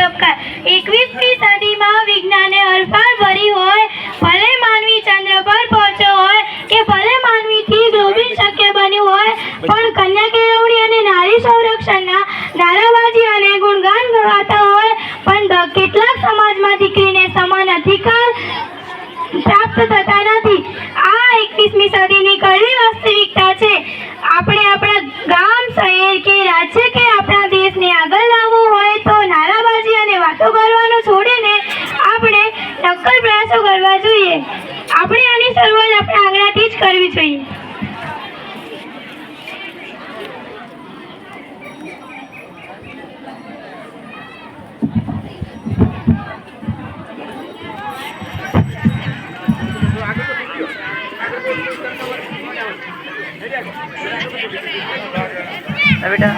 એકવીસમી સદીમાં વિજ્ઞાને હરફાળ ભરી હોય, ભલે માનવી ચંદ્ર પર પહોંચ્યો હોય, કે ભલે માનવીથી ધ્રુવીન શક્ય બન્યું હોય, પણ કન્યા કેળવણી અને નારી સંરક્ષણના નારાબાજી અને ગુણગાન ગવાતા હોય, પણ કેટલાક સમાજમાં દીકરીને સમાન અધિકાર પ્રાપ્ત થતા નથી. આ એકવીસમી સદીની કડવી વાસ્તવિકતા છે.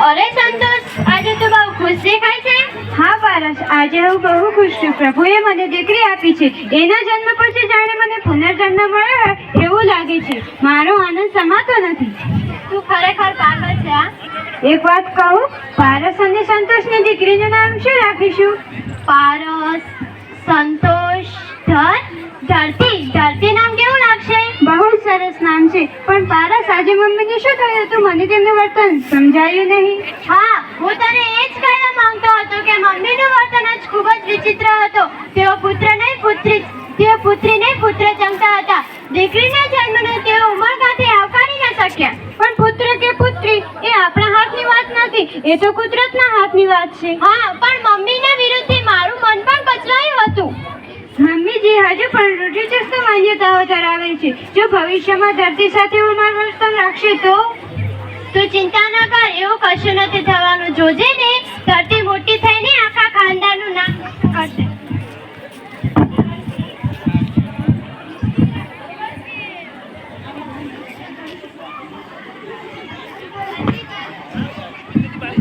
અરે સંતોષ આજે તો બહુ ખુશ દેખાય છે? હા પારસ આજે હું બહુ ખુશ છું. પ્રભુએ મને દીકરી આપી છે. એના જન્મ પછી જાણે મને પુનર્જન્મ મળ્યો હોય એવું લાગે છે. મારો આનંદ સમાતો નથી. તું ખરેખર પાગલ છે એક વાત કહું પારસ અને સંતોષની દીકરીનું નામ શું રાખીશું? પારસ સંતોષ ધન ધરતી. ધરતી નામ કેવું લાગશે? બહુ સરસ નામ છે. પણ પારસ આજે મમ્મીને શું થયું? હતું મને તેમનું વર્તન સમજાયું નહીં. હા હું તને એ જ કહેવા માંગતો હતો કે મમ્મીનું વર્તન જ ખૂબ જ વિચિત્ર હતો. તેઓ પુત્ર નહીં પુત્રી તેઓ પુત્રી નહીં પુત્ર જમતા હતા. દીકરીના જન્મને તેઓ ઉમળકાથી આવકારી ન શક્યા. પણ પુત્ર કે પુત્રી એ આપણા હાથની વાત નથી. એ તો કુદરતના હાથની વાત છે. હા પણ મમ્મીના વિરુદ્ધથી મારું મન પણ કચરાયું હતું મમ્મીજી હજુ પણ રૂઢિચુસ્ત માન્યતાઓ ધરાવે છે. જો ભવિષ્યમાં ધરતી સાથે ઉમર વર્તન રાખશે તો? તો ચિંતા ના કર એવું કશું નથી થવાનું. જોજે ને ધરતી મોટી થઈને આખા ખાનદાનનું નામ કરશે.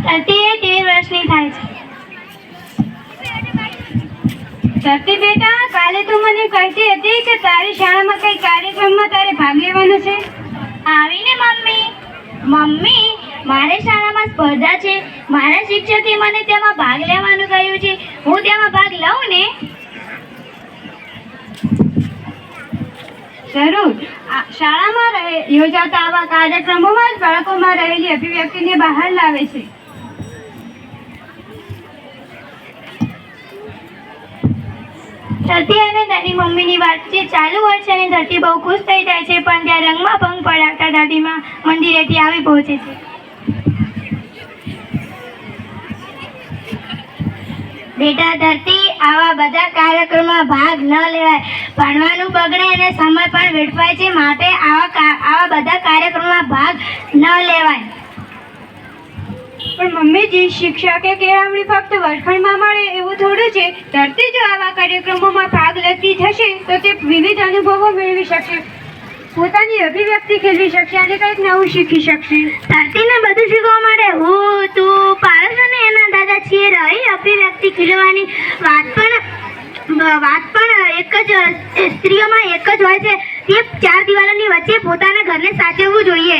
ધરતી એ તેર વર્ષની થાય છે. ધરતી બેટા કાલે તું મને કહેતી હતી કે તારી શાળામાં કઈ કાર્યક્રમમાં તારે ભાગ લેવાનો છે. આવીને મમ્મી. મમ્મી, મારે શાળામાં સ્પર્ધા છે. મારા શિક્ષકે મને તેમાં ભાગ લેવાનું કહ્યું છે. હું તેમાં ભાગ લઉં ને? જરૂર. શાળામાં યોજાતા આવા કાર્યક્રમોમાં જ બાળકોમાં રહેલી અભિવ્યક્તિને બહાર લાવે છે. ધરતી અને તેની મમ્મીની વાતચીત ચાલુ હોય છે અને ધરતી બહુ ખુશ થઈ જાય છે, પણ ત્યાં રંગમાં ભંગ પડાવતા દાદીમાં મંદિરેથી આવી પહોંચે છે. બેટા, ધરતી આવા બધા કાર્યક્રમમાં ભાગ ન લેવાય. ભણવાનું બગડે અને સમય પણ વેડફાય છે, માટે આવા આવા બધા કાર્યક્રમમાં ભાગ ન લેવાય. પણ મમ્મીજી શિક્ષા કે કેળવણી ફક્ત વર્ગખંડમાં મળે એવું થોડું છે ધરતી જો આવા કાર્યક્રમોમાં ભાગ લેતી થશે, તો તે વિવિધ અનુભવો મેળવી શકશે. પોતાની અભિવ્યક્તિ ખેલવી શકશે અને કંઈક નવું શીખી શકશે. ધરતીને બધું શીખવા માટે હું, તું, પારસ અને એના દાદા છીએ, રહી અભિવ્યક્તિ ખીલવાની વાત પણ વાત પણ એક જ, સ્ત્રીઓમાં એક જ હોય છે. તે ચાર દિવાલોની વચ્ચે પોતાના ઘરને સાચવવું જોઈએ.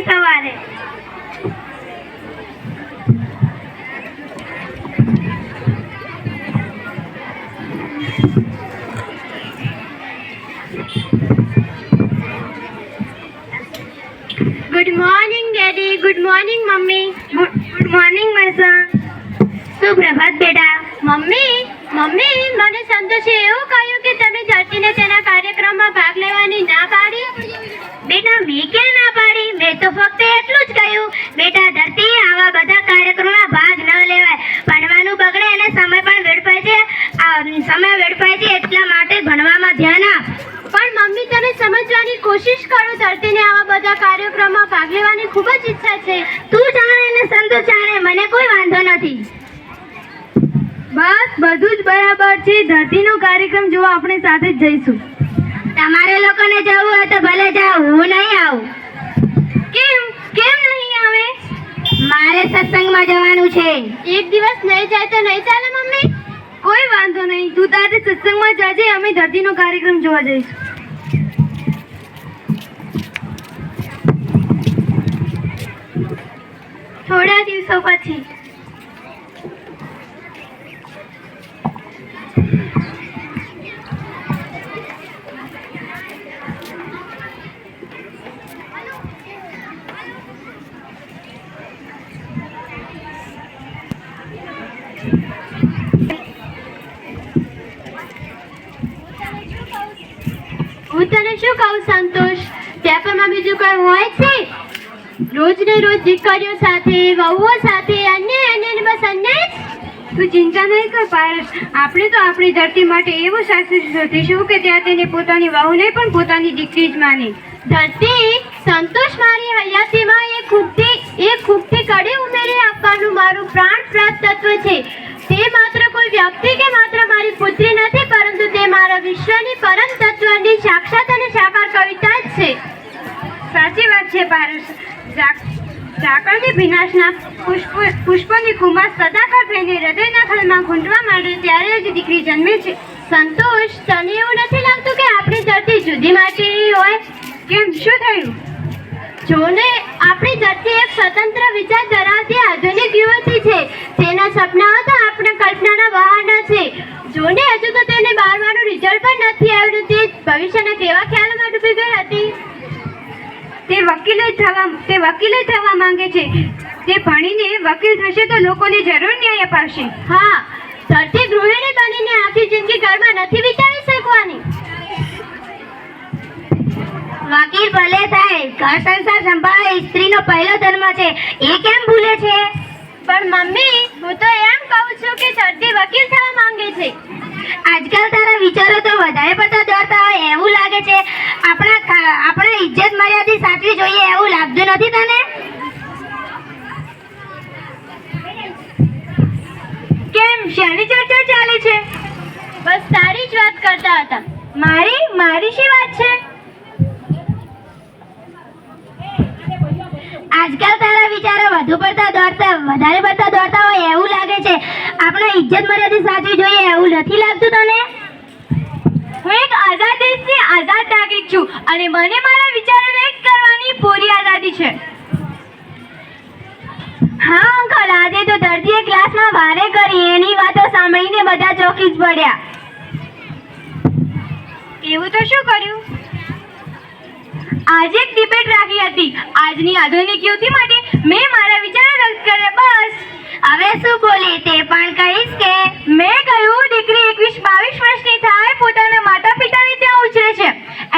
બીજા દિવસની સવારે good morning daddy good morning mummy good morning my son સુપ્રભાત બેટા. મમ્મી મમ્મી, મને સંતોષે એવું કહ્યું કે તમે જતીને તેના કાર્યક્રમમાં ભાગ લેવાની ના પાડી? બેટા, મેં ક્યાં ના પાડી? મેં તો ફક્ત એટલું જ કહ્યું. બેટા ધરતી આવા બધા કાર્યક્રમમાં ભાગ ન લેવાય. ભણવાનું બગડે અને સમય પણ વેડફાય છે. સમય વેડફાય છે એટલા માટે ભણવામાં ધ્યાન આપ. પણ મમ્મી, તમે સમજવાની કોશિશ કરો. ધરતીને આવા બધા કાર્યક્રમમાં ભાગ લેવાની ખૂબ જ ઈચ્છા છે. તું જાણે અને સંતોષ જાણે મને કોઈ વાંધો નથી બસ બધું બરાબર છે ધરતીનો કાર્યક્રમ જોવા આપણે સાથે જ જઈશું. તમારે લોકોને જવું હોય તો ભલે જાઓ હું નહીં આવું. કેમ? કેમ નહીં આવે? મારે સત્સંગમાં જવાનું છે. એક દિવસ નહીં જાય તો નહીં ચાલે મમ્મી? કોઈ વાંધો નહીં. તું તારે સત્સંગમાં જાજે અમે ધરતીનો કાર્યક્રમ જોવા જઈશું. થોડા દિવસો પછી હું તને શું કહું, સંતોષ? પેપરમાં બીજું કઈ હોય છે રોજ ને રોજ દીકરીઓ સાથે, વહુઓ સાથે, અન્ય અન્ય બસ અન્ય તું ચિંતા નહીં કર પારસ આપણે તો આપણી ધરતી માટે એવું શાસ્ત્ર શોધીશું કે ત્યાં તેને પોતાની વહુને પણ પોતાની દીકરી જ માને. ધરતી, સંતોષ મારી હયાતીમાં એ ખૂબથી એ ખૂબથી કડી ઉમેરી આપવાનું મારું પ્રાણ પ્રાપ્ત તત્વ છે. તે માત્ર કોઈ વ્યક્તિ કે માત્ર મારી પુત્રી નથી, પરંતુ તે મારા વિશ્વની પરમ તત્વની સાક્ષાત અને સાકાર કવિતા જ છે. સાચી વાત છે પારસ ઝાક- ઝાકળની ભીનાશના પુષ્પ, પુષ્પની કુમાર સદાકાળ થઈને હૃદયના ખલમાં ખૂંટવા માંડે ત્યારે જ દીકરી જન્મે છે. સંતોષ તને એવું નથી લાગતું કે આપણી ધરતી જુદી માટેની હોય? કેમ? શું થયું? જોને આપણી ધરતી એક સ્વતંત્ર વિચાર ધરાવતી આધુનિક યુવતી છે. તેના સપનાઓ તો આપણા કલ્પનાના બહારના છે. જોને હજુ તો તેને બારમાનું રિઝલ્ટ પણ નથી આવ્યું. તે ભવિષ્યના કેવા ખ્યાલોમાં ડૂબી ગઈ હતી? તે વકીલ થવા તે વકીલ થવા માંગે છે. તે ભણીને વકીલ થશે તો લોકોને જરૂર ન્યાય અપાવશે હા ધરતી ગૃહિણી બનીને આખી જિંદગી ઘરમાં નથી વિતાવી શકવાની. વકીલ ભલે થાય ઘર સંસાર સંભાળે સ્ત્રીનો પહેલો ધર્મ છે એ કેમ ભૂલે છે? પણ મમ્મી હું તો એમ કહું છું કે ચડતી વકીલ થવા માંગે છે. આજકાલ તારા વિચારો તો વધારે પડતા દોડતા હોય એવું લાગે છે. આપણા આપણા ઇજ્જત મર્યાદા સાચવી જોઈએ એવું લાગતું નથી તને? કેમ શેની ચર્ચા ચાલે છે? બસ તારી જ વાત કરતા હતા. મારી મારી શી વાત છે? આજકાલ તારા વિચારો વધુ પડતા દોડતા વધારે પડતા દોડતા હોય એવું લાગે છે. આપણે ઇજ્જત મર્યાદા સાચવી જોઈએ એવું નથી લાગતું તને? હું એક આઝાદ દેશની આઝાદ નાગરિક છું અને મને મારા વિચારો વ્યક્ત કરવાની પૂરી આઝાદી છે. હા અંકલ આજે તો દર્દીએ ક્લાસમાં વારે કરી એની વાતો સાંભળીને બધા ચોકી જ પડ્યા. એવું તો શું કર્યું? આજે એક ડિબેટ રાખી હતી. આજની આધુનિક યુવતી માટે મેં મારા વિચારો વ્યક્ત કર્યા. બસ. હવે શું બોલી તે પણ કહીશ કે મેં કહ્યું, દીકરી એકવીસ બાવીસ વર્ષની થાય, પોતાના માતા પિતાને ત્યાં ઉછરે છે.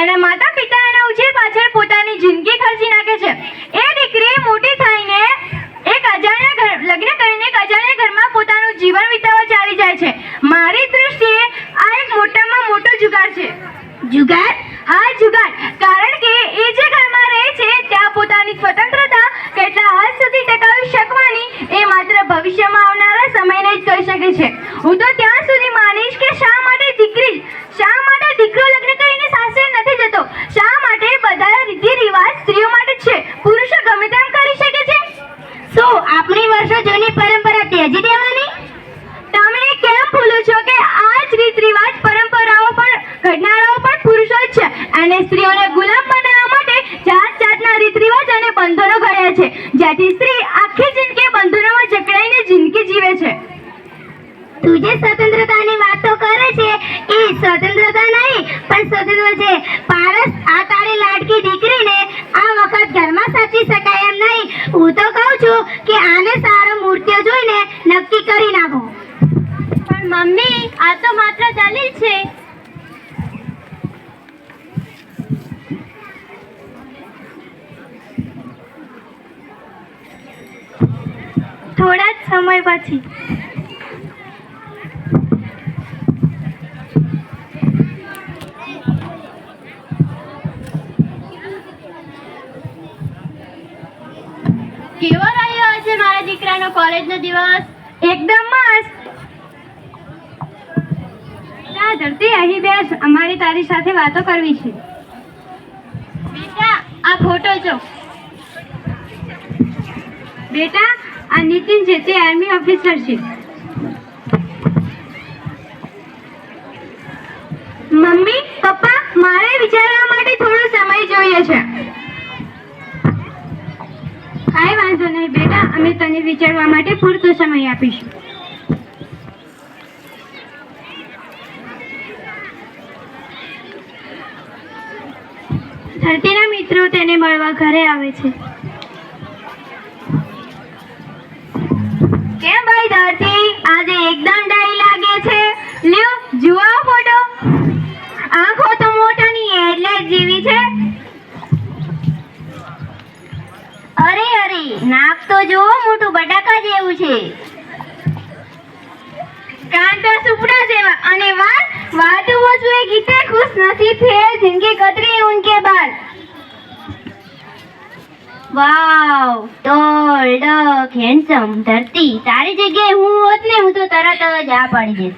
એના માતા પિતા એના ઉછેર પાછળ પોતાની જિંદગી ખર્ચી નાખે છે. એ દીકરી મોટી થઈને એક અજાણ્યા ઘર, લગ્ન કરીને એક અજાણ્યા ઘરમાં પોતાનું જીવન વિતાવવા ચાલી જાય છે. મારી દૃષ્ટિએ આ એક મોટામાં મોટો જુગાર છે. જુગાર? હા, જુગાર કારણ કે એ જે ઘરમાં રહે છે ત્યાં પોતાની સ્વતંત્રતા કેટલા હદ સુધી ટકાવી શકવાની એ માત્ર ભવિષ્યમાં આવનારા સમયને જ કહી શકે છે હું તો ત્યાં સુધી માનીશ કે શા માટે દીકરી શા માટે દીકરો લગ્ન કરીને સાસરે નથી જતો શા માટે બધા રીતિ રિવાજ સ્ત્રીઓ માટે જ છે પુરુષો ગમે તેમ કરી શકે છે શું આપણી વર્ષો જૂની પરંપરા ત્યજી દેવાની તમે કેમ ભૂલો છો કે આ જ રીત રિવાજ પરંપરાઓ પણ ઘડનારાઓ પણ પુરુષો જ છે અને સ્ત્રીઓને ગુલામ બનાવવા માટે જાત જાતના રીત રિવાજ અને બંધનો ઘડ્યા છે જ્યાંથી સ્ત્રી આખી જિંદગી બંધનોમાં જકડાઈને જિંદગી જીવે છે તું જે સ્વતંત્રતાની વાતો કરે છે એ સ્વતંત્રતા નહીં પણ સ્વતંત્ર છે પારસ આ તારી લાડકી દીકરીને આ વખત ઘરમાં સાચવી શકાય એમ નહીં હું તો કહું છું કે આને સારો મૂર્તિઓ જોઈને નક્કી કરી નાખો પણ મમ્મી આ તો માત્ર દલીલ છે થોડા જ સમય પછી કેવો રહ્યો હશે મારા દીકરાનો કોલેજનો દિવસ? એકદમ મસ્ત. લા ધરતી, અહીં બેસ. અમારી તારી સાથે વાતો કરવી છે. બેટા, આ ફોટો જો. બેટા, આ નીતિન છે, તે આર્મી ઓફિસર છે. મમ્મી, પપ્પા, મારે વિચારવા માટે થોડો સમય જોઈએ છે. કાંઈ વાંધો નહીં, બેટા. અમે તને વિચારવા માટે પૂરતો સમય આપીશું. ધરતીના મિત્રો તેને મળવા ઘરે આવે છે. કેમ ભાઈ ધરતી? આજે એકદમ ડાઈ લાગે છે. લ્યો, જુઓ ફોટો. આંખો તો મોટાની એટલે જીવી છે. અરે ભાઈ નાક તો જુઓ, મોટું બટાકા જેવું છે. કાન તો સુપડા જેવા. અને વાત વાત હું છું એ ખુશ નસીબ હે જિંદગી કતરી ઉનકે બાલ વાવ ટોલ ડક હેન્ડસમ ધરતી. તારી જગ્યાએ હું હોત ને, હું તો તરત જ આ પડી દેત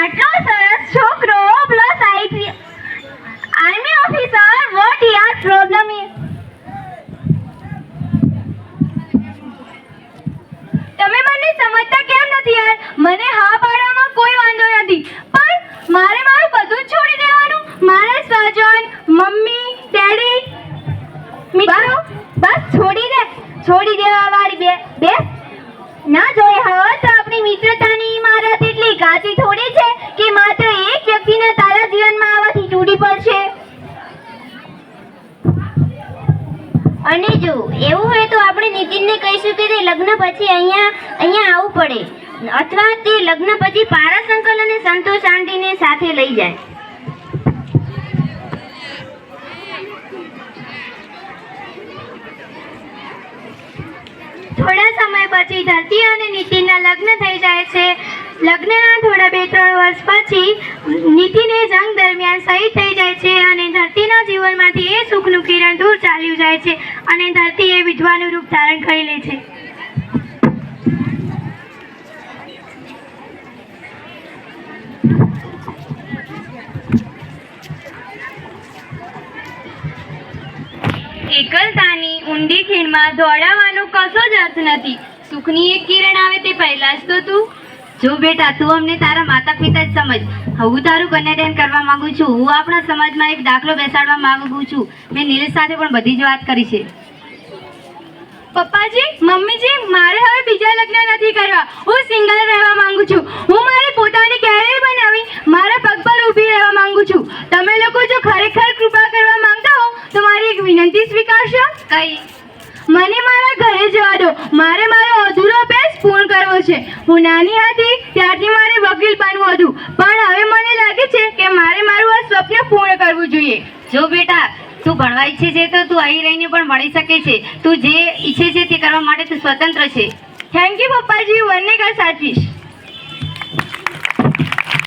આટલો સરસ છોકરો plus IP army officer what યાર પ્રોબ્લેમ ઇઝ સમજતા કેમ નથી યાર? મને હા પાડવામાં કોઈ વાંધો નથી. પણ મારે મારું બધું છોડી દેવાનું. મારા સ્વજન મમ્મી, ડેડી, મિત્રો, બસ છોડી દે. છોડી દેવા વાળી બે બે. ના જોઈએ હવે તો આપણી મિત્રતાની ઇમારત એટલી કાચી થોડી છે કે માત્ર એક વ્યક્તિને તારા જીવનમાં આવવાથી તૂટી પડશે. અને જો, એવું હોય તો આપણે નીતિનને કહીશું કે તે લગ્ન પછી અહીંયા અહીંયા આવવું પડે. અથવા તે લગ્ન પછી પારસ અંકલ અને સંતોષ આંટીને સાથે લઈ જાય. થોડા સમય પછી ધરતી અને નીતિનના લગ્ન થઈ જાય છે. લગ્નના થોડા બે, ત્રણ વર્ષ પછી નીતિને જંગ દરમિયાન શહીદ થઈ જાય છે અને ધરતીના જીવનમાંથી એ સુખનું કિરણ દૂર ચાલ્યું જાય છે અને ધરતી એ વિધવાનું રૂપ ધારણ કરી લે છે. એકલતાની ઊંડી ખીણમાં દોડાવાનો કશો જ અર્થ નથી. સુખની એક કિરણ આવે તે પહેલા જ તો તું. જો બેટા તું અમને તારા માતા પિતા જ સમજ. હું તારું કન્યાદાન કરવા માંગુ છું. હું આપણા સમાજમાં એક દાખલો બેસાડવા માંગુ છું. મેં નીલેશ સાથે પણ બધી જ વાત કરી છે. પપ્પાજી મમ્મીજી મારે હવે બીજા લગ્ન નથી કરવા. હું સિંગલ રહેવા માંગુ છું. હું મારી પોતાની કેરિયર બનાવી મારા પગ પર ઊભી રહેવા માંગુ છું. તમે લોકો જો ખરેખર કૃપા કરવા માંગતા હો તો મારી એક વિનંતી સ્વીકારશો? કઈ? મને મારા ઘરે જવા દો. મારે મારો અધૂરો અભ્યાસ પૂર્ણ કરવો છે. હું નાની હતી ત્યારથી મારે વકીલ બનવું હતું. પણ હવે મને લાગે છે કે મારે મારું આ સ્વપ્ન પૂર્ણ કરવું જોઈએ. જો બેટા તું ભણવા ઈચ્છે છે તો તું અહીં રહીને પણ ભણી શકે છે. તું જે ઈચ્છે છે તે કરવા માટે તું સ્વતંત્ર છે. થેન્ક યુ પપ્પાજી. હું બંને કર સાચવીશ.